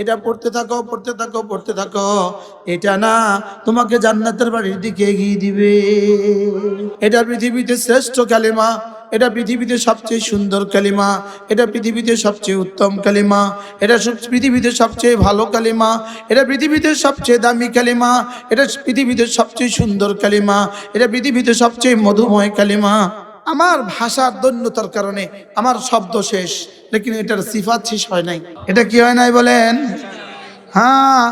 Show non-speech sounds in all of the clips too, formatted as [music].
এটা পড়তে থাকো পড়তে থাকো পড়তে থাকো। এটা না, তোমাকে জান্নাতের বাড়ির দিকে এগিয়ে দিবে। এটা পৃথিবীতে শ্রেষ্ঠ কালিমা, এটা পৃথিবীতে সবচেয়ে সুন্দর কালিমা, এটা পৃথিবীতে সবচেয়ে উত্তম কালিমা, এটা পৃথিবীতে সবচেয়ে ভালো কালিমা, এটা পৃথিবীতে সবচেয়ে দামি কালিমা, এটা পৃথিবীতে সবচেয়ে সুন্দর কালিমা, এটা পৃথিবীতে সবচেয়ে মধুময় কালিমা। আমার ভাষার দৈন্যতার কারণে আমার শব্দ শেষ, লেকিন এটার সিফাত শেষ হয় নাই। এটা কি হয় নাই বলেন? হ্যাঁ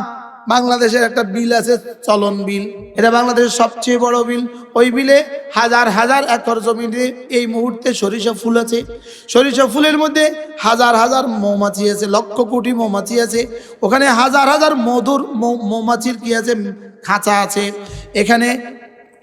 বাংলাদেশের একটা বিল আছে, চলন বিল। এটা বাংলাদেশের সবচেয়ে বড় বিল। ওই বিলে হাজার হাজার একর জমিতে এই মুহূর্তে সরিষা ফুল আছে। সরিষা ফুলের মধ্যে হাজার হাজার মৌমাছি আছে, লক্ষ কোটি মৌমাছি আছে। ওখানে হাজার হাজার মধুর মৌমাছির কি আছে? খাঁচা আছে। এখানে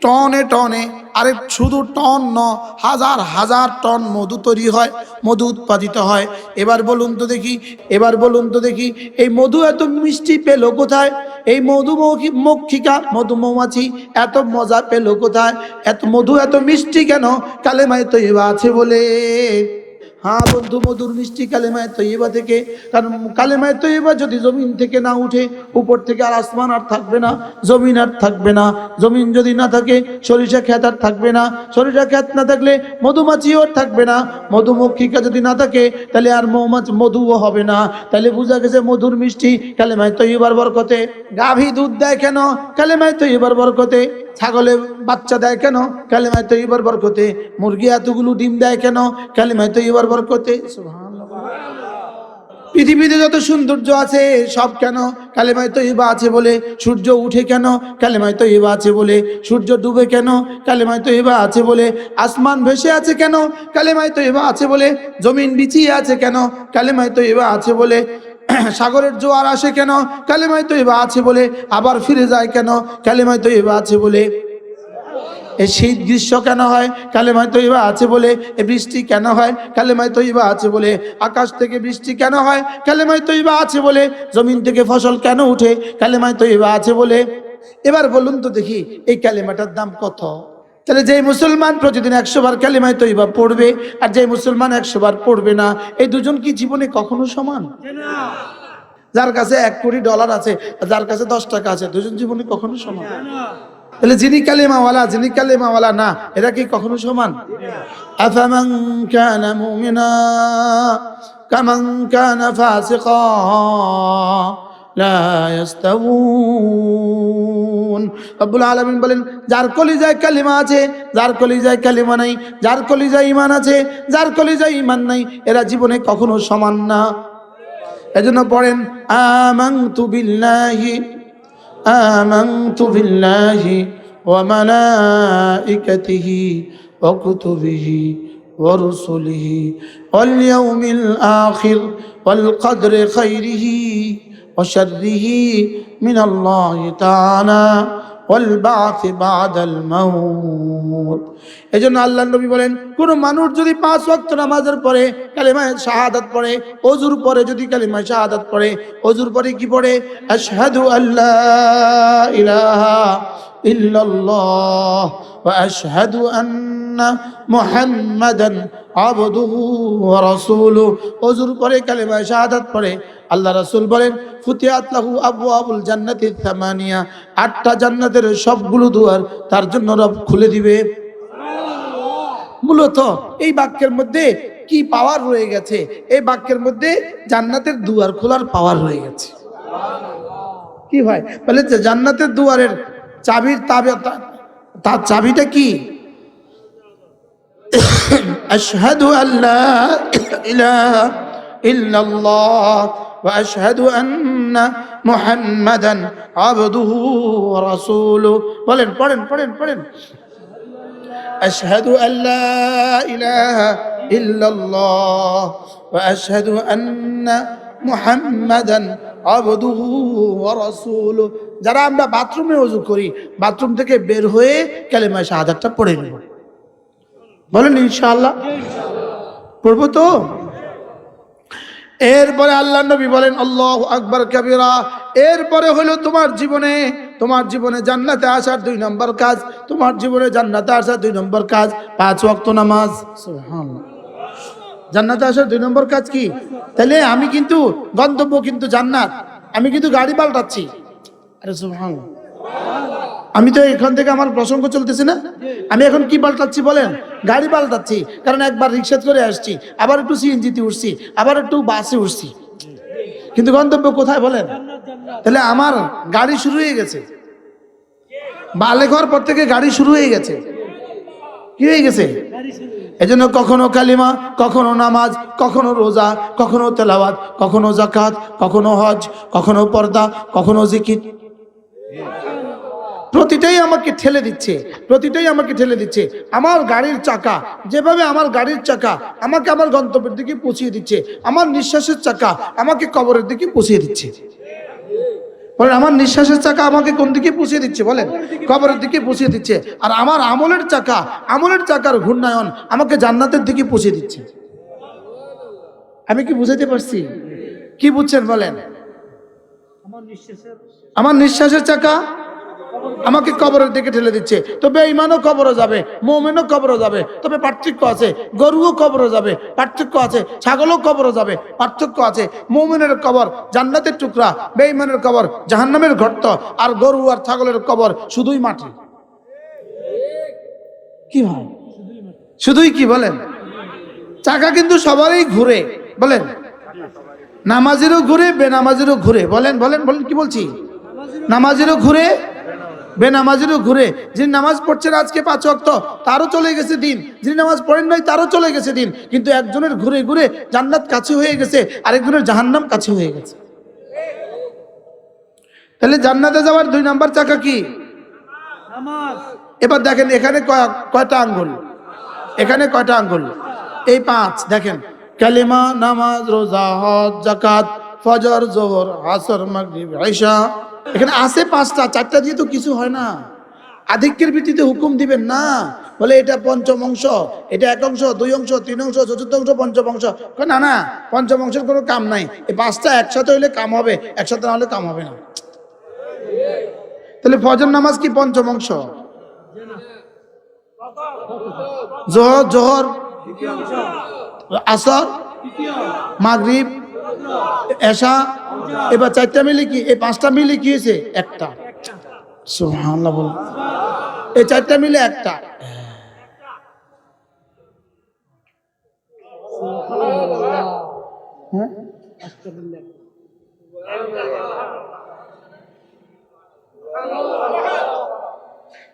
টনে টনে, আরে শুধু টন ন, হাজার হাজার টন মধু তৈরি হয়, মধু উৎপাদিত হয়। এবার বলুন তো দেখি, এবার বলুন তো দেখি, এই মধু এত মিষ্টি পেল কোথায়? এই মধুমৌখী মক্ষিকা, মধু মৌমাছি এত মজা পেল কোথায়? এত মধু এত মিষ্টি কেন? কালেমায় তৈবা আছে বলে। হ্যাঁ বন্ধু, মধুর মিষ্টি কালেমায় তৈবা থেকে, কারণ কালেমায় তৈবা যদি জমিন থেকে না উঠে, উপর থেকে আর আসমান আর থাকবে না, জমিন আর থাকবে না। জমিন যদি না থাকে, সরিষা ক্ষেত আর থাকবে না। সরিষা ক্ষেত না থাকলে মধুমাছিও আর থাকবে না। মধুমক্ষিকা যদি না থাকে, তাহলে আর মৌমাছি, মধুও হবে না। তাহলে বোঝা গেছে মধুর মিষ্টি কালেমায় তৈবার বরকতে। গাভী দুধ দেয় কেন? কালেমায় তৈবার বরকতে। ছাগলে বাচ্চা দেয় কেন? কালেমায় তৈবার বরকতে। মুরগি এতগুলো ডিম দেয় কেন? কালেমায় তৈবার বরকতে। সুবহানাল্লাহ। পৃথিবীতে যত সৌন্দর্য আছে, সব কেন? কালেমায় তৈবা আছে বলে। সূর্য উঠে কেন? কালেমায় তৈবা আছে বলে। সূর্য ডুবে কেন? কালেমায় তৈবা আছে বলে। আসমান ভেসে আছে কেন? কালেমায় তৈবা আছে বলে। জমিন বিছিয়ে আছে কেন? কালেমায় তৈবা আছে বলে। [clears throat] সাগরের জোয়ার আসে কেন? কালেমায় তৈবা আছে বলে। আবার ফিরে যায় কেন? কালেমায় তৈবা আছে বলে। এই শীত গ্রীষ্ম কেন হয়? কালেমায় তৈবা আছে বলে। এ বৃষ্টি কেন হয়? কালেমায় তৈবা আছে বলে। আকাশ থেকে বৃষ্টি কেন হয়? কালেমায় তৈবা আছে বলে। জমিন থেকে ফসল কেন উঠে? কালেমায় তৈবা আছে বলে। এবার বলুন তো দেখি, এই কালেমাটার দাম কত? তাহলে যে মুসলমান প্রতিদিন একশো বার কালেমায় তৈবা পড়বে, আর যে মুসলমান একশো বার পড়বে না, এই দুজন কি জীবনে কখনো সমান? যার কাছে এক কোটি ডলার আছে যার কাছে দশ টাকা আছে, দুজন জীবনে কখনো সমান? তাহলে যিনি কালেমাওয়ালা যিনি কালেমাওয়ালা না, এরা কি কখনো সমান? আফামান কানা মুমিনা রব্বুল আলামিন বলেন যার কলিজায় কালিমা আছে যার কলিজায় কালিমা নাই যার কলিজায় ঈমান আছে যার কলিজায় ঈমান নাই এরা জীবনে কখনো সমান না এজন্য পড়েন আমানতু বিল্লাহি آمنت بالله وملائكته وكتبه ورسله واليوم الآخر والقدر خيره وشره من الله تعالى والبعث بعد الموت এই জন্য আল্লাহ নবী বলেন কোন মানুষ যদি পাঁচ ওয়াক্ত নামাজের পরে কালিমায় শাহাদাত পড়ে অজুর পরে যদি কালিমায় শাহাদাত পড়ে অজুর পরে কি পড়ে আশহাদু আল্লাহ ইলাহা ইল্লাল্লাহ ওয়া আশহাদু আন্না মুহাম্মাদান আবদুহু ওয়া রাসূলুহু অজুর পরে কালিমায় শাহাদাত পড়ে আল্লাহ রাসূল বলেন, ফুতিয়াত লাহু আবওয়াবুল জান্নাতি থামানিয়া আটটা জান্নাতের সবগুলো দুয়ার তার জন্য রব খুলে দিবে। মূলত এই বাক্যের মধ্যে কি পাওয়ার রয়ে গেছে? এই বাক্যের মধ্যে জান্নাতের দুয়ার খোলার পাওয়ার রয়ে গেছে। কি ভাই? বলে জান্নাতের দুয়ারের চাবির তাবে তার চাবিটা কি? আশহাদু আল্লাহ ইলাহা ইল্লাল্লাহ ওয়া আশহাদু আন্না মুহাম্মাদান আবদুহু ওয়া রাসূলুহু বলেন পড়েন পড়েন পড়েন أشهد أن لا إله إلا الله وأشهد أن محمدا عبده ورسوله যারা আমরা বাথরুমে ওযু করি বাথরুম থেকে বের হয়ে কালেমা শাহাদাতটা পড়ে নেব বলেন ইনশাআল্লাহ। পড়ব তো? এরপরে আল্লাহ নবী বলেন, আল্লাহ আকবর কবিরা। এরপরে হলো তোমার জীবনে তোমার জীবনে জান্নাতে আসার দুই নম্বর কাজ, তোমার জীবনে জান্নাতে আসার দুই নম্বর কাজ, পাঁচ ওয়াক্ত নামাজ। জান্নাতে আসার দুই নম্বর কাজ কি? তাহলে আমি কিন্তু, গন্তব্য কিন্তু জান্নাত। আমি কিন্তু গাড়ি পাল্টাচ্ছি। আরে সুবহানাল্লাহ। আমি তো এখান থেকে আমার প্রসঙ্গ চলতেছে না। আমি এখন কি পাল্টাচ্ছি বলেন? গাড়ি পাল্টাচ্ছি, কারণ একবার রিক্সা করে আসছি, আবার একটু সিএনজিতে উঠছি, আবার একটু বাসে উঠছি। কিন্তু গন্তব্য কোথায় বলেন? তাহলে আমার গাড়ি শুরু হয়ে গেছে। বালে ঘর পর থেকে গাড়ি শুরু হয়ে গেছে। কি হয়ে গেছে? এজন্য কখনো কালিমা, কখনো নামাজ, কখনো রোজা, কখনো তেলাওয়াত, কখনো জাকাত কখনো হজ, কখনো পর্দা, কখনো জিকির। প্রতিটাই আমাকে ঠেলে দিচ্ছে, প্রতিটাই আমাকে ঠেলে দিচ্ছে। আমার গাড়ির চাকা, যেভাবে আমার গাড়ির চাকা আমাকে আমার গন্তব্যের দিকে পৌঁছিয়ে দিচ্ছে, আমার নিঃশ্বাসের চাকা আমাকে কবরের দিকে পৌঁছিয়ে দিচ্ছে। বলেন, আমার নিঃশ্বাসের চাকা আমাকে কোন দিকে পুষিয়ে দিচ্ছে? বলেন, কবরের দিকে পুষিয়ে দিচ্ছে। আর আমার আমলের চাকা, আমলের চাকার ঘূর্ণায়ন আমাকে জান্নাতের দিকে পুষিয়ে দিচ্ছে। আমি কি বুঝাতে পারছি? কি বুঝছেন বলেন? আমার নিঃশ্বাসের চাকা আমাকে কবরের দিকে ঠেলে দিচ্ছে। তো বেঈমানও কবরও যাবে, মোমেনও কবরও যাবে, তবে পার্থক্য আছে, গরুও কবরও যাবে, পার্থক্য আছে, ছাগলও কবরও যাবে, পার্থক্য আছে। মোমেনের কবর জান্নাতের টুকরা, বেঈমানের কবর জাহান্নামের গর্ত আর গরু আর ছাগলের কবর শুধুই মাটি। কি হয়? শুধুই কি বলেন? চাকা কিন্তু সবারই ঘুরে, বলেন। নামাজেরও ঘুরে, বেনামাজেরও ঘুরে, বলেন বলেন বলেন, কি বলছি? নামাজেরও ঘুরে বেনামাজেরও ঘুরে, যিনি নামাজ পড়ছেন আজকে পাঁচ অক্ত তারও চলে গেছে দিন। যিনি নামাজ পড়েন নাই, তারও চলে গেছে দিন। কিন্তু একজনের ঘুরে ঘুরে জান্নাত কাছে হয়ে গেছে, আরেকজনের জাহান্নাম কাছে হয়ে গেছে। তাহলে জান্নাতে যাওয়ার দুই নাম্বার চাকা কি? এবার দেখেন, এখানে কয়টা আঙ্গুল? এখানে কয়টা আঙ্গুল? এই পাঁচ, দেখেন। কালিমা, নামাজ, রোজা, হজ জাকাত ফজর, জোহর, আসর, মাগরিব আয়েশা এখানে আছে পাঁচটা, চারটা দিয়ে তো কিছু হয় না। আধিক্যের ভিত্তিতে হুকুম দিবেন না। বলে এটা পঞ্চম অংশ, এটা এক অংশ, দুই অংশ, তিন অংশ, চতুর্থ অংশ, পঞ্চম অংশ। না না, পঞ্চম অংশের কোনো কাম নাই। এই পাঁচটা একসাথে হইলে কাম হবে, একসাথে না হলে কাম হবে না। তাহলে ফজর নামাজ কি পঞ্চম অংশ? জোহর জোহর, আসর, মাগরিব এশা, এবার চারটা মিলে কি, এই পাঁচটা মিলে কি হয়েছে? একটা। বল। এই চারটা মিলে একটা। হ্যাঁ?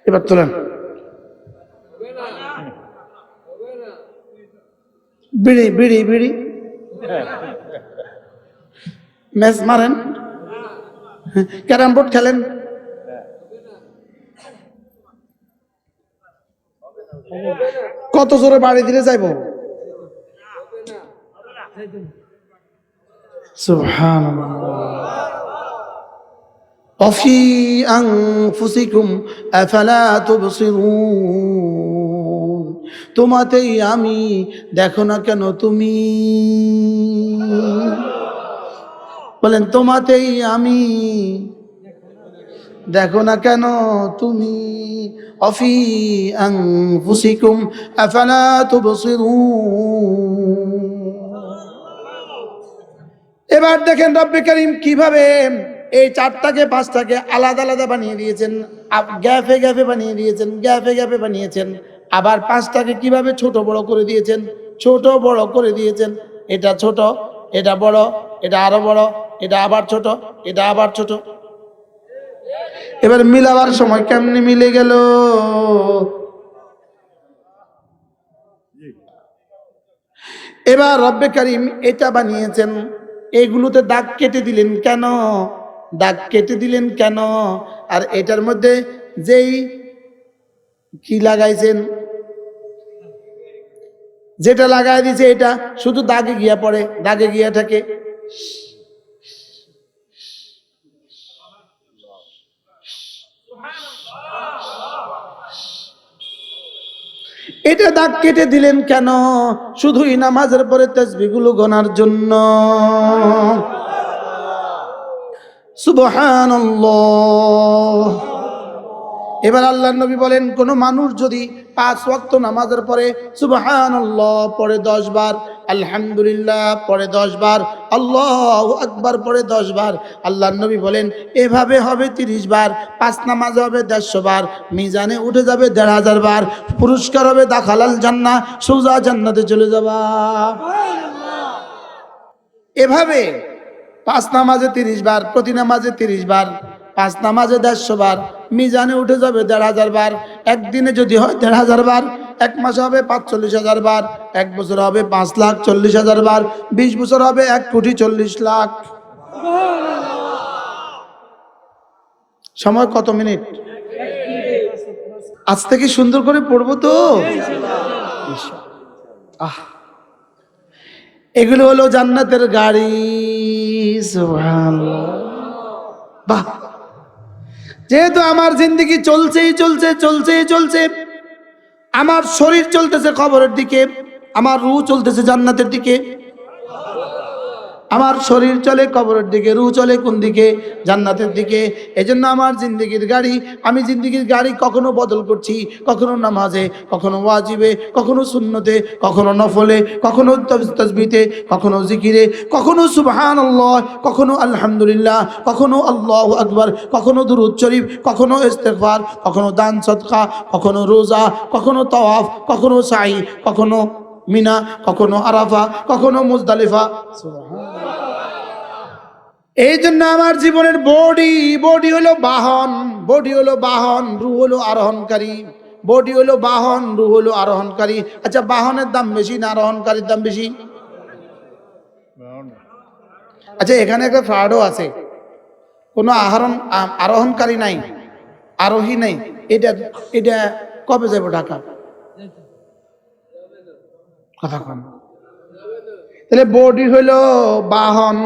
এবার তোলেন। বিড়ি বিড়ি বিড়ি। ম্যাচ মারেন ক্যারাম বোর্ড খেলেন কত জোরে বাড়ি দিলে যাইব وفي أنفسكم أفلا تبصرون তোমাতেই আমি দেখো না কেন তুমি বলেন, তোমাতেই আমি। দেখো না কেন তুমি। অফি তুবসিরুন? এবার দেখেন রব্বে করিম কীভাবে এই চারটাকে, পাঁচটাকে আলাদা আলাদা বানিয়ে দিয়েছেন গ্যাফে গ্যাফে বানিয়ে দিয়েছেন গ্যাফে গ্যাফে বানিয়েছেন। আবার পাঁচটাকে কীভাবে ছোট বড় করে দিয়েছেন? ছোট বড় করে দিয়েছেন। এটা ছোট, এটা বড় এটা আরও বড়, এটা আবার ছোট, এটা আবার ছোট। এবার মিলাবার সময় কেমনি মিলে গেল? এবার রব্বে করিম এটা বানিয়েছেন। এগুলোতে দাগ কেটে দিলেন কেন? দাগ কেটে দিলেন কেন? আর এটার মধ্যে যেই কি লাগাইছেন? যেটা লাগাই দিছে এটা শুধু দাগে গিয়া পড়ে, দাগে গিয়া থাকে। এটা দাগ কেটে দিলেন কেন? শুধুই নামাজের পরে তসবিগুলো গোনার জন্য। এবার আল্লাহ নবী বলেন, কোন মানুষ যদি পাঁচ ওয়াক্ত নামাজের পরে সুবহানাল্লাহ পরে দশ বার আলহামদুলিল্লাহ, পরে দশ বার আল্লাহ আকবার, পরে দশ বার আল্লাহ নবী বলেন, এভাবে হবে তিরিশ বার, পাঁচ নামাজ হবে দেড়শো বার, মিজানে উঠে যাবে দেড় হাজার বার, পুরস্কার হবে দাখালাল জান্না সোজা জান্নাতে চলে যাবা। এভাবে পাঁচ নামাজে তিরিশ বার, প্রতি নামাজে তিরিশ বার, পাঁচ নামাজে দেড়শো বার, মিজানে উঠে যাবে দেড় হাজার বার, একদিনে যদি হয় দেড় হাজার বার এক মাসে হবে পাঁচচল্লিশ হাজার বার, এক বছর হবে পাঁচ লাখ চল্লিশ হাজার বার, বিশ বছর হবে এক কোটি চল্লিশ লাখ। সময় কত মিনিট? আজ থেকে সুন্দর করে পড়ব তো? আহ। এগুলো হলো জান্নাতের গাড়ি বাহ। যেহেতু আমার জিন্দগি চলছেই চলছে চলছেই চলছে আমার শরীর চলতেছে কবরের দিকে আমার রু চলতেছে জান্নাতের দিকে। আমার শরীর চলে, কবরের দিকে রু চলে, কোন দিকে? জান্নাতের দিকে। এজন্য আমার জিন্দগির গাড়ি, আমি জিন্দগির গাড়ি কখনো বদল করছি, কখনো নামাজে, কখনো ওয়াজিবে, কখনো সুন্নতে, কখনো নফলে, কখনো তস- তসবিতে, কখনো জিকিরে, কখনো সুবহান আল্লাহ কখনো আলহামদুলিল্লাহ, কখনো আল্লাহ আকবার, কখনো দুরুদ শরীফ, কখনো ইস্তেগফার, কখনো দান সদকা, কখনো রোজা, কখনো তওয়াফ, কখনো সাই কখনো মিনা, কখনো আরাফা, কখনো মুজদালিফা। এই জন্য আমার জীবনের বডি বডি হলো বাহন, বডি হলো বাহন, রু হলো আরোহণকারী, বডি হলো বাহন, রু হলো আরোহণকারী। আচ্ছা বাহনের দাম বেশি না আরোহণকারীর দাম বেশি? আচ্ছা এখানে একটা ফ্রাডও আছে। কোনো আহরণ আরোহণকারী নাই, আরোহী নাই। এটা এটা কবে যাব ঢাকা? কথা তাহলে বডি হলো বাহন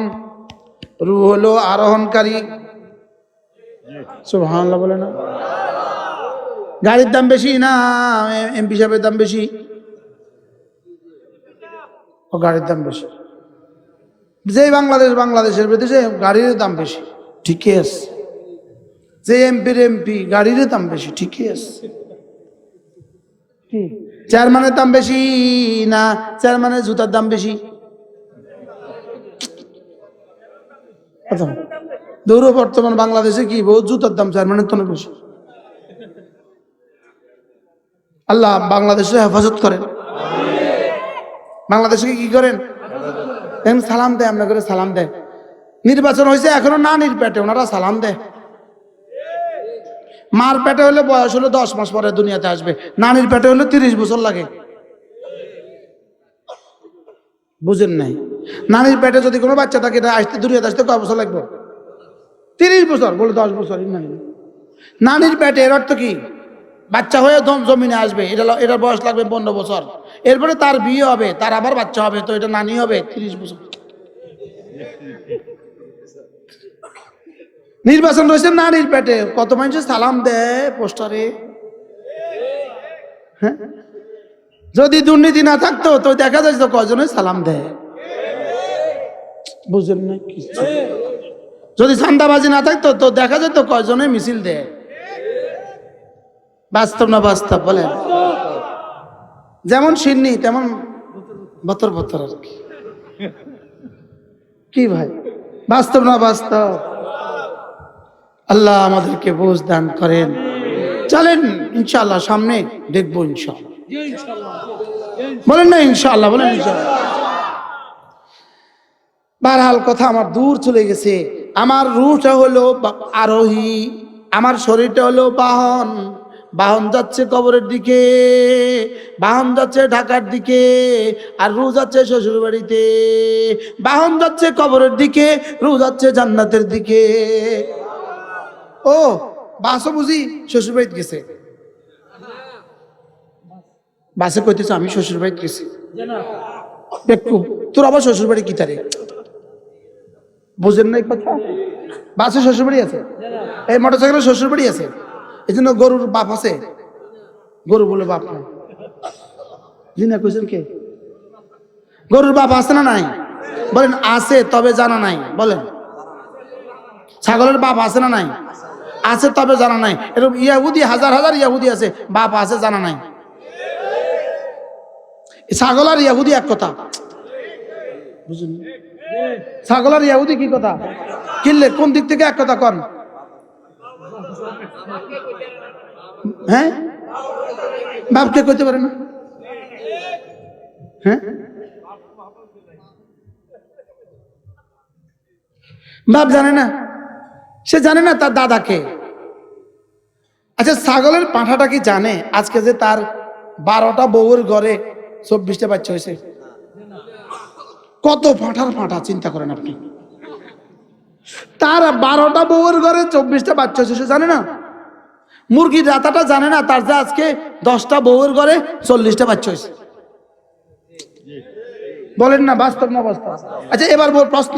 রু হলো আরোহণকারী। সুবহানাল্লাহ বলে না? গাড়ির দাম বেশি না এমপি সাহেবের দাম বেশি? ও গাড়ির দাম বেশি। যে বাংলাদেশ বাংলাদেশের বিদেশে গাড়ির দাম বেশি ঠিকই আছে যে এমপির এমপি গাড়ির দাম বেশি ঠিকই আছে? চেয়ারম্যানের দাম বেশি না, চেয়ারম্যানের জুতার দাম বেশি? দৌড় বর্তমান বাংলাদেশে কি? বহু জুতার দাম চেয়ারম্যানের তো অনেক বেশি। আল্লাহ বাংলাদেশে হেফাজত করেন। বাংলাদেশকে কি করেন? এমন সালাম দেয়, আমরা করে সালাম দেয়। নির্বাচন হয়েছে, এখনও না নির্পেটে, ওনারা সালাম দেয়। মার পেটে হলে বয়স হলো দশ মাস পরে দুনিয়াতে আসবে নানির পেটে হলে তিরিশ বছর লাগে। বুঝেন নাই? নানির পেটে যদি কোনো বাচ্চা থাকে এটা আসতে দুনিয়াতে আসতে কয় বছর লাগবে? তিরিশ বছর, বলে দশ বছর নানি নানির পেটে এর অর্থ কি? বাচ্চা হয়ে জমিনে আসবে, এটা এটার বয়স লাগবে পনেরো বছর। এরপরে তার বিয়ে হবে, তার আবার বাচ্চা হবে, তো এটা নানি হবে, তিরিশ বছর। নির্বাচন রয়েছে নারীর পেটে। কত মানুষ সালাম দেয় পোস্টারে? হ্যাঁ? যদি দুর্নীতি না থাকতো, তো দেখা যায় তো কজনে সালাম দেয়। বুঝেন না কিছু। যদি চান্দাবাজি না থাকতো, তো দেখা যেত কজনে মিছিল দেয়। বাস্তব না বাস্তব, বলেন। যেমন সিন্নি, তেমন বতর বতর আর কি। কি ভাই? বাস্তব না বাস্তব? আল্লাহ আমাদেরকে বোঝ দান করেন। চলেন, ইনশাআল্লাহ সামনে দেখব ইনশাআল্লাহ। বলেন না ইনশাআল্লাহ, বলেন ইনশাআল্লাহ। বারহাল কথা আমার দূর চলে গেছে। আমার রুটা হলো আরোহী আমার শরীরটা হলো বাহন। বাহন যাচ্ছে কবরের দিকে বাহন যাচ্ছে ঢাকার দিকে আর রু যাচ্ছে শ্বশুর বাড়িতে বাহন যাচ্ছে কবরের দিকে রু যাচ্ছে জান্নাতের দিকে। ও বাসও বুঝি শ্বশুর বাড়িতে গেছে। বাসে কইতেছে আমি শ্বশুর বাড়িতে গেছি একটু তোর আবার শ্বশুর বাড়ি কি তারে? বুঝেন নাই কথা? বাসে শ্বশুর বাড়ি আছে? এই মোটর সাইকেলের শ্বশুর বাড়ি আছে? এই জন্য গরুর বাপ আছে? গরু বলে বাপ নাই। কে? গরুর বাপ আছে না নাই? বলেন, আছে, তবে জানা নাই। বলেন। ছাগলের বাপ আছে না নাই? আছে, তবে জানা নাই। এরকম ইয়াহুদি, হাজার হাজার ইয়াহুদি আছে, বাপ আছে, জানা নাই। ছাগল আর ইয়াহুদি এক কথা। বুঝুন ছাগল আর ইয়াহুদি কি কথা? কিনলে কোন দিক থেকে এক কথা কন? হ্যাঁ? বাপকে কইতে পারে না। হ্যাঁ? বাপ জানে না। সে জানে না তার দাদাকে। আচ্ছা ছাগলের পাঁঠাটা কি জানে? আজকে যে তার বারোটা বউয়ের ঘরে চব্বিশটা বাচ্চা হয়েছে। কত ফাটার ফাটা, চিন্তা করেন আপনি। তার বারোটা বউয়ের ঘরে চব্বিশটা বাচ্চা হচ্ছে জানে না। মুরগির রাতাটা জানে না, তার যে আজকে দশটা বউয়ের ঘরে চল্লিশটা বাচ্চা হয়েছে। বলেন না, বাস্তব না বাস্তব? আচ্ছা এবার বল প্রশ্ন।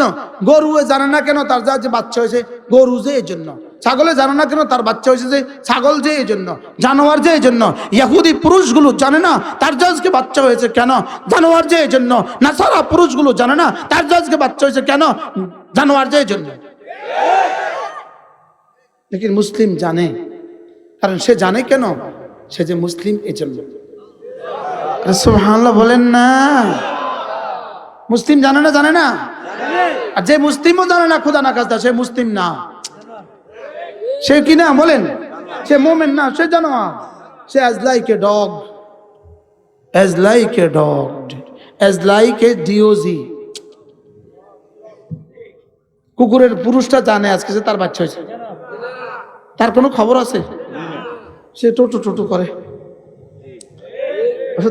গরু জানে না কেন তার যা যে বাচ্চা হয়েছে, গরু যে এই জন্য ছাগলে জানে না কেন তার বাচ্চা হয়েছে যে ছাগল যে এই জন্য জানোয়ার যে এই জন্য ইয়াহুদি পুরুষগুলো জানে না তার যে আজকে বাচ্চা হয়েছে কেন? জানোয়ার যে এই জন্য না সারা পুরুষগুলো জানে না তার যে আজকে বাচ্চা হয়েছে কেন? জানোয়ার যে এই জন্য লেকিন মুসলিম জানে। কারণ সে জানে কেন? সে যে মুসলিম এই জন্য বলেন না। মুসলিম জানে না জানে না? আর যে মুসলিমও জানে না, খুদা না কাজটা সে মুসলিম না। সে কি না, বলেন? সে মোমেন না, সে জানো সে as like a dog as like a dog as like a D O G কুকুরের পুরুষটা জানে আজকে সে তার বাচ্চা হয়েছে। তার কোনো খবর আছে? সে টোটো টোটো করে।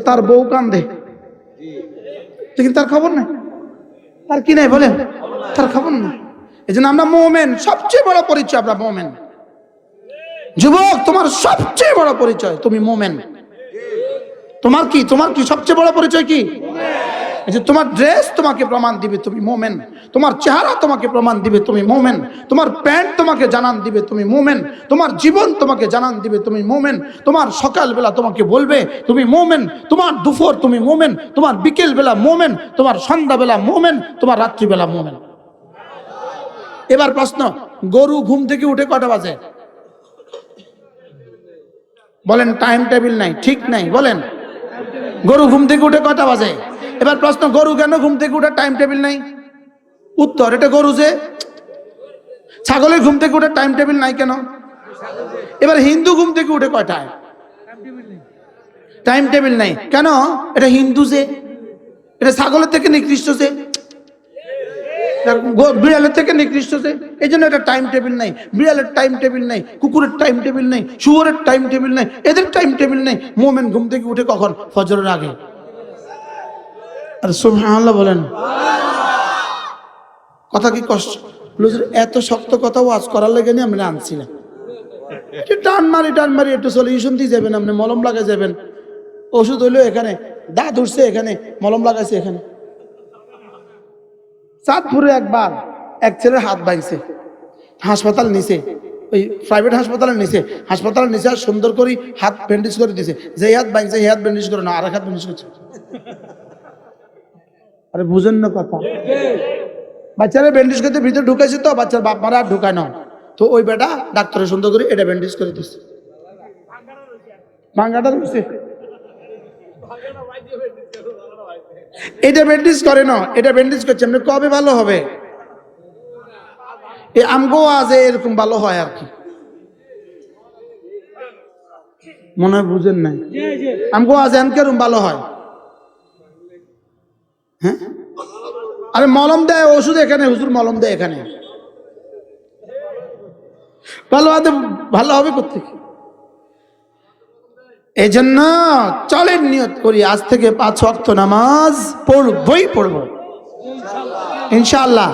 তার বউ কান্দে। কিন্তু তার খবর নাই। তার কি নাই বলেন? তার খবর নাই। এই জন্য আমরা মোমেন, সবচেয়ে বড় পরিচয় আমরা মোমেন। যুবক, তোমার সবচেয়ে বড় পরিচয় তুমি মোমেন। তোমার কি? তোমার কি সবচেয়ে বড় পরিচয় কি? যে তোমার ড্রেস তোমাকে প্রমাণ দিবে তুমি মোমেন। তোমার চেহারা তোমাকে প্রমাণ দিবে তুমি মোমেন। তোমার প্যান্ট তোমাকে জানান দিবে তুমি মোমেন। তোমার জীবন তোমাকে জানান দিবে তুমি মোমেন। তোমার সকালবেলা তোমাকে বলবে তুমি মোমেন। তোমার দুপুর তুমি মোমেন। তোমার বিকেল বেলা মোমেন। তোমার সন্ধ্যাবেলা মোমেন। তোমার রাত্রিবেলা মোমেন। এবার প্রশ্ন, গরু ঘুম থেকে উঠে কটা বাজে? বলেন টাইম টেবিল নাই, ঠিক নাই, বলেন। গরু ঘুম থেকে উঠে কটা বাজে? এবার প্রশ্ন, গরু কেন ঘুম থেকে উঠে টাইম টেবিল নাই? উত্তর, এটা গরু যে, ছাগলের ঘুম থেকে উঠে টাইম টেবিল নাই কেন? এবার হিন্দু ঘুম থেকে উঠে কয়টায় টাইম টেবিল নাই। কেন? এটা হিন্দু যে, এটা ছাগলের থেকে নিকৃষ্ট যে বিড়ালের থেকে নিকৃষ্ট যে, এই জন্য এটা টাইম টেবিল নাই। বিড়ালের টাইম টেবিল নাই, কুকুরের টাইম টেবিল নাই, শুয়োরের টাইম টেবিল নাই, এদের টাইম টেবিল নেই। মোমেন ঘুম থেকে উঠে কখন? ফজরের আগে। আর সুবহানাল্লাহ বলেন। কথা কি কষ্ট? এত শক্ত কথা ওয়াজ করার লেগে নিয়ে আমরা আনছিলাম একটু টান মারি টান মারি, একটু সলিউশন দিয়ে যাবেন আপনি, মলম লাগাই যাবেন। ওষুধ হইল এখানে, দাঁত উঠছে এখানে, মলম লাগাইছে এখানে। চাঁদপুরে একবার এক ছেলের হাত ভাঙছে, হাসপাতাল নিচে ওই প্রাইভেট হাসপাতালের নিচে হাসপাতালের নিচে সুন্দর করে হাত ব্যান্ডেজ করে দিছে। যে হাত ভাঙছে, এই হাত ব্যান্ডেজ করে না আর এক হাত ব্যান্ডেজ করছে। আরে বুঝেন না কথা। বাচ্চারা ব্যান্ডেজ করতে ভিতরে ঢুকাইছে তো বাচ্চার বাপ মারা আর ঢুকায় না। তো ওই বেটা ডাক্তারে সুন্দর করে এটা ব্যান্ডেজ করে দিচ্ছে ভাঙ্গাটা রয়েছে এটা ব্যান্ডেজ করে না এটা ব্যান্ডেজ করছে। এমনি কবে ভালো হবে? এই আমগো আজ এরকম ভালো হয় আর কি। মনে হয় বুঝেন নাই। আমগো আজ এনকেরম ভালো হয়। হ্যাঁ? আরে মলম দেয়, ওষুধ এখানে, হুজুর মলম দেয় এখানে। ভালো হবে ভালো হবে কোথেকে এই জন্য চলেন নিয়ত করি, আজ থেকে পাঁচ অক্ত নামাজ পড়বই পড়ব। ইনশাল্লাহ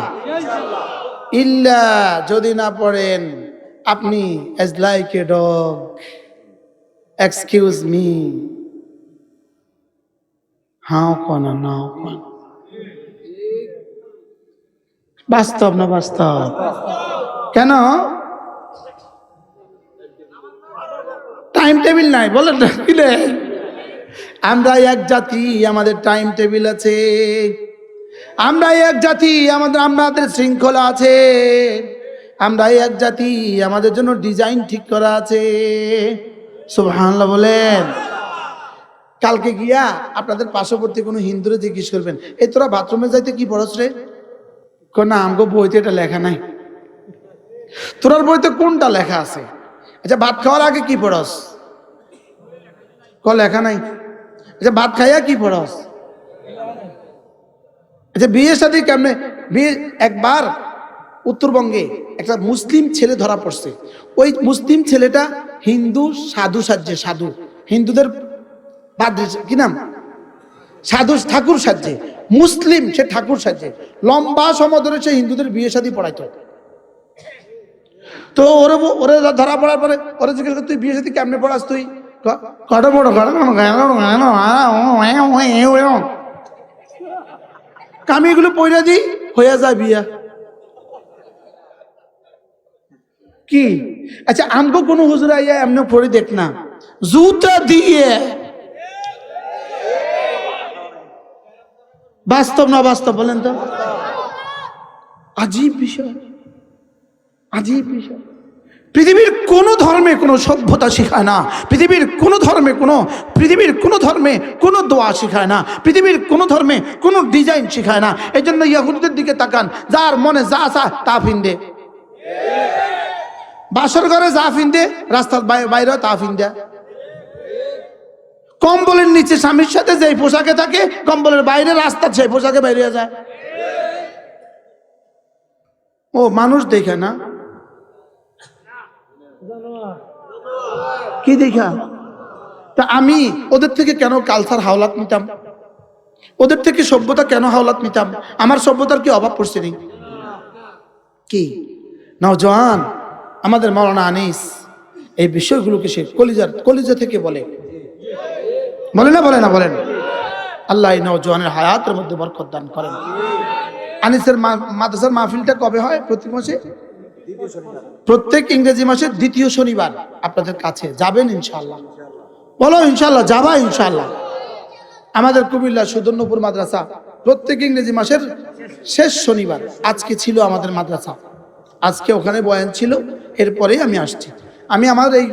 ইল্লা যদি না পড়েন, আপনি as like a dog excuse me how কনা, নাও কনা। বাস্তব না বাস্তব? কেন? টাইম টেবিল নাই, বলেন রে? আমরা এক জাতি, আমাদের টাইম টেবিল আছে। আমরা এক জাতি, আমাদের আমাদের শৃঙ্খলা আছে। আমরা এক জাতি, আমাদের জন্য ডিজাইন ঠিক করা আছে। সুবহানাল্লাহ বলেন। কালকে গিয়া আপনাদের পার্শ্ববর্তী কোনো হিন্দুরে জিজ্ঞেস করবেন এই তোরা বাথরুমে যাইতে কি পড়স রে? না, আমগো বইতে এটা লেখা নাই। তোরার বইতে কোনটা লেখা আছে? আচ্ছা ভাত খাওয়ার আগে কি পড়স? ক লেখা নাই। আচ্ছা ভাত খাইয়া কি পড়স? আচ্ছা বিয়ের সাথে কেমনে? বিয়ে, একবার উত্তরবঙ্গে একটা মুসলিম ছেলে ধরা পড়ছে। ওই মুসলিম ছেলেটা হিন্দু সাধু সাজ্জে সাধু। হিন্দুদের পাদ্রী কি নাম? সাধু ঠাকুর সাজে মুসলিম সে ঠাকুর সাজে লম্বা সময় ধরে সে হিন্দুদের বিয়ে শাদী পড়াইতো তো ওরে ওরে ধরা পড়ার পরে ওরে জিজ্ঞেস তুই বিয়ে শাদী কেমনে পড়াস তুই কটা বড় আমি এগুলো পয়রা দিই হয়ে যায় বিয়া কি আচ্ছা আমগো কোনো হুজুর আইয়া এমনি পড়ে দেখ না জুতা দিয়ে বাস্তব না বাস্তব বলেন তো? আজীব বিষয়। আজীব বিষয়। পৃথিবীর কোন ধর্মে কোনো সভ্যতা শেখায় না। পৃথিবীর কোন ধর্মে কোনো, পৃথিবীর কোন ধর্মে কোনো দোয়া শেখায় না। পৃথিবীর কোন ধর্মে কোনো ডিজাইন শেখায় না। এই জন্য ইয়াহুদদের দিকে তাকান। যার মনে যা চা তা ফিন্দে। বাসর ঘরে যা ফিন্দে, রাস্তার বাই- বাইরে তা ফিন্দে। কম্বলের নিচে স্বামীর সাথে যেই পোশাকে থাকে, কম্বলের বাইরে রাস্তার সেই পোশাকে বাইরে যায়। ও, মানুষ দেখে না? কি দেখা? তা আমি ওদের থেকে কেন কালচার হাওলাত নিতাম? ওদের থেকে সভ্যতা কেন হাওলাত নিতাম? আমার সভ্যতার কি অভাব পড়ছে নি কি? নওজোয়ান আমাদের মৌলানা আনিস এই বিষয়গুলোকে সে কলিজার কলিজা থেকে বলে। বলে না বলে না বলেন আল্লাহ নওজোয়ানের হায়াতের মধ্যে বরকত দান করেন। আনিসের মাদ্রাসার মাহফিলটা কবে হয়? প্রতি মাসে? প্রত্যেক ইংরেজি মাসের দ্বিতীয় শনিবার। আপনাদের কাছে যাবেন ইনশাল্লাহ বলো ইনশাল্লাহ যাবা ইনশাল্লাহ আমাদের কুমিল্লা সুদর্ণপুর মাদ্রাসা প্রত্যেক ইংরেজি মাসের শেষ শনিবার। আজকে ছিল আমাদের মাদ্রাসা। আজকে ওখানে বয়ান ছিল, এরপরেই আমি আসছি। আমি আমার এই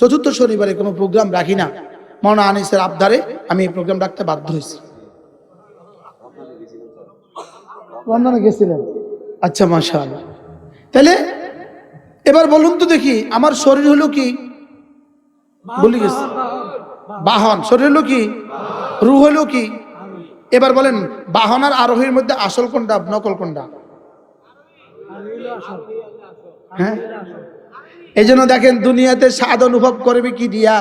চতুর্থ শনিবারে কোনো প্রোগ্রাম রাখি না। মৌনা আনিসের আবদারে আমি এই প্রোগ্রাম রাখতে বাধ্য হয়েছি। লন্ডনে গেছিলেন? আচ্ছা মাশা তাহলে এবার বলুন তো দেখি আমার শরীর হলো কি? বলি গেছি। বাহন শরীর হলো কি? রু হলো কি? এবার বলেন বাহন আর আরোহীর মধ্যে আসল কোনটা নকল কোনটা? হ্যাঁ? এই জন্য দেখেন দুনিয়াতে স্বাদ অনুভব করবে কি দিয়া?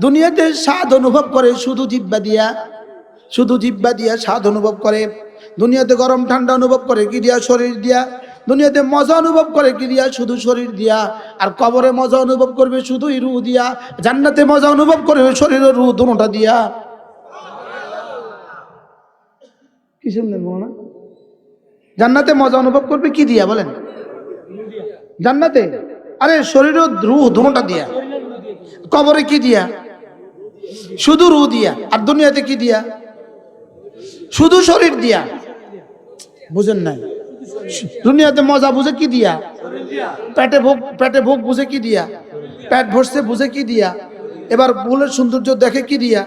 দুনিয়াতে স্বাদ অনুভব করে, শুধু জিব্বা দিয়া। শুধু জিব্বা দিয়া স্বাদ অনুভব করে। দুনিয়াতে গরম ঠান্ডা অনুভব করে কি দিয়া? শরীর দিয়া। দুনিয়াতে মজা অনুভব করে কি দিয়া? শুধু শরীর দিয়া। আর কবরে মজা অনুভব করবে শুধুই রু দিয়া। জান্নাতে মজা অনুভব করবে শরীরের রু দুটা দিয়া। কি শুনলেন না জান্নাতে মজা অনুভব করবে কি দিয়া বলেন? জান্নাতে? আরে শরীর রুহ দুটা দিয়া। কবরে কি দিয়া? শুধু রু দিয়া। আর দুনিয়াতে কি দিয়া? শুধু শরীর দিয়া। বুঝেন নাই? দুনিয়াতে মজা বুঝে কি দিয়া? পেটে ভোগ পেটে ভোগ বুঝে কি দিয়া? পেট ভরছে বুঝে কি দিয়া? এবার ফুলের সৌন্দর্য দেখে কি দিয়া?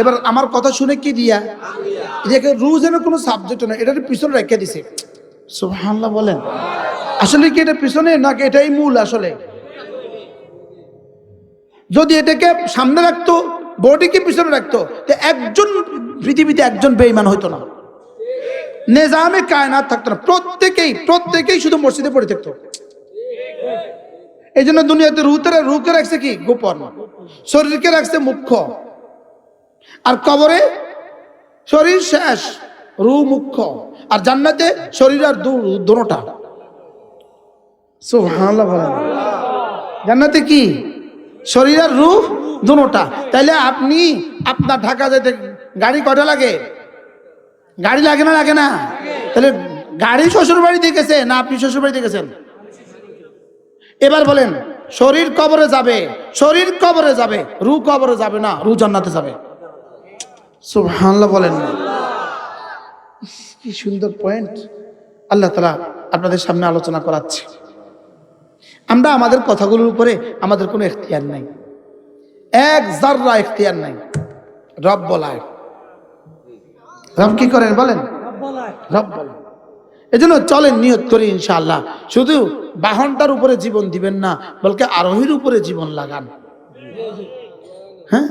এবার আমার কথা শুনে কি দিয়া? এটাকে রু যেন কোনো সাবজেক্ট না এটার পিছনে রেখে দিছে। সুবহানাল্লাহ বলেন। আসলে কি এটা পিছনে নাকি এটাই মূল আসলে? যদি এটাকে সামনে রাখতো বডিকে পিছনে রাখতো, তো একজন পৃথিবীতে একজন বেঈমান হইতো না। নেজামে কায়নাত থাকতো না, প্রত্যেকেই প্রত্যেকেই শুধু মসজিদে পড়ে থাকতো। এই জন্য দুনিয়াতে রুতে রুকে রাখছে কি? গোপন। শরীরকে রাখছে মুখ্য। আর কবরে শরীর শেষ, রু মুখ্য। আর জান্নাতে শরীর আর দুটা। সুবহানাল্লাহ জান্নাতে কি? শরীর আর রূহ দুটা। তাইলে আপনি আপনার ঢাকা যেতে গাড়ি কটা লাগে? গাড়ি লাগে না লাগে না? তাহলে গাড়ি শ্বশুর বাড়িতে গেছে না আপনি শ্বশুর বাড়িতে এবার বলেন, শরীর কবরে যাবে, শরীর কবরে যাবে রু কবরে যাবে না রু জান্নাতে যাবে? বলেন। কি সুন্দর পয়েন্ট আল্লাহ তালা আপনাদের সামনে আলোচনা করাচ্ছে। আমরা আমাদের কথাগুলোর উপরে আমাদের কোনো এখতিয়ার নাই। এক জাররা এখতিয়ার নাই। রব বলায়। রব কি করেন বলেন? রব বলেন। এজন্য চলেন নিয়ত করি ইনশাআল্লাহ। শুধু বাহনটার উপরে জীবন দিবেন না, বলকে আরোহীর উপরে জীবন লাগান। হ্যাঁ?